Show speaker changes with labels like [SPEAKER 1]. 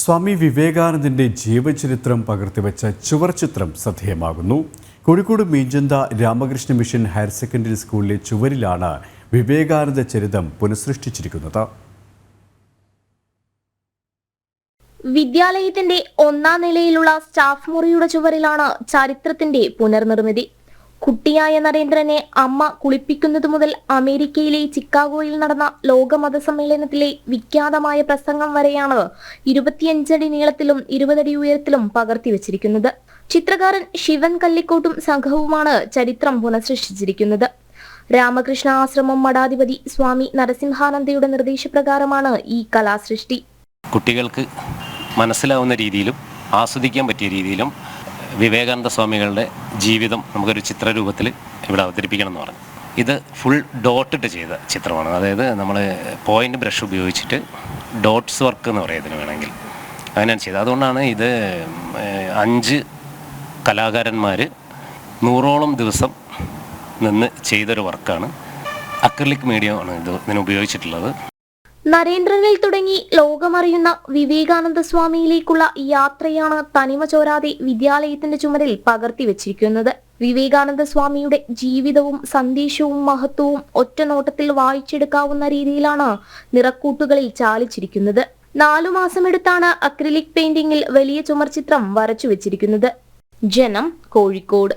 [SPEAKER 1] സ്വാമി വിവേകാനന്ദന്റെ ജീവചരിത്രം പകർത്തിവെച്ച ചുവർചിത്രം ശ്രദ്ധേയമാകുന്നു. Kozhikode Meenchanda Ramakrishna mission higher secondary സ്കൂളിലെ ചുവരിലാണ് വിവേകാനന്ദ ചരിതം പുനഃസൃഷ്ടിച്ചിരിക്കുന്നത്.
[SPEAKER 2] വിദ്യാലയത്തിന്റെ ഒന്നാം നിലയിലുള്ള സ്റ്റാഫ് മുറിയുടെ ചുവരിലാണ് ചരിത്രത്തിന്റെ പുനർനിർമ്മിതി. കുട്ടിയായ നരേന്ദ്രനെ അമ്മ കുളിപ്പിക്കുന്നതു മുതൽ അമേരിക്കയിലെ ചിക്കാഗോയിൽ നടന്ന ലോക മതസമ്മേളനത്തിലെ വിഖ്യാതമായ പ്രസംഗം വരെയാണ് ഇരുപത്തിയഞ്ചടി നീളത്തിലും ഇരുപതടി ഉയരത്തിലും പകർത്തി പകർത്തിവച്ചിരിക്കുന്നത് ചിത്രകാരൻ ശിവൻ കല്ലിക്കോട്ടും സംഘവുമാണ് ചരിത്രം പുനഃസൃഷ്ടിച്ചിരിക്കുന്നത്. രാമകൃഷ്ണ ആശ്രമം മഠാധിപതി സ്വാമി നരസിംഹാനന്ദയുടെ നിർദ്ദേശപ്രകാരമാണ് ഈ കലാസൃഷ്ടി.
[SPEAKER 3] കുട്ടികൾക്ക് മനസ്സിലാവുന്ന രീതിയിലും ആസ്വദിക്കാൻ പറ്റിയ രീതിയിലും വിവേകാനന്ദ സ്വാമികളുടെ ജീവിതം നമുക്കൊരു ചിത്രരൂപത്തിൽ ഇവിടെ അവതരിപ്പിക്കണം എന്ന് പറഞ്ഞു. ഇത് ഫുൾ ഡോട്ടിട്ട് ചെയ്ത ചിത്രമാണ്. അതായത് നമ്മൾ പോയിന്റ് ബ്രഷ് ഉപയോഗിച്ചിട്ട് ഡോട്ട്സ് വർക്ക് എന്ന് പറയും ഇതിന് വേണമെങ്കിൽ. അങ്ങനെയാണ് ചെയ്തത്. അതുകൊണ്ടാണ് ഇത് അഞ്ച് കലാകാരന്മാർ നൂറോളം ദിവസം നിന്ന് ചെയ്തൊരു വർക്കാണ് അക്രലിക് മീഡിയമാണ് ഇത് ഇതിന് ഉപയോഗിച്ചിട്ടുള്ളത്.
[SPEAKER 2] നരേന്ദ്രനിൽ തുടങ്ങി ലോകമറിയുന്ന വിവേകാനന്ദ സ്വാമിയിലേക്കുള്ള യാത്രയാണ് തനിമ ചോരാതെ വിദ്യാലയത്തിന്റെ ചുമരിൽ പകർത്തിവെച്ചിരിക്കുന്നത് വിവേകാനന്ദ സ്വാമിയുടെ ജീവിതവും സന്ദേശവും മഹത്വവും ഒറ്റ നോട്ടത്തിൽ വായിച്ചെടുക്കാവുന്ന രീതിയിലാണ് നിറക്കൂട്ടുകളിൽ ചാലിച്ചിരിക്കുന്നത്. നാലു മാസമെടുത്താണ് അക്രിലിക് പെയിന്റിംഗിൽ വലിയ ചുമർ ചിത്രം വരച്ചു വെച്ചിരിക്കുന്നത്. ജനം കോഴിക്കോട്.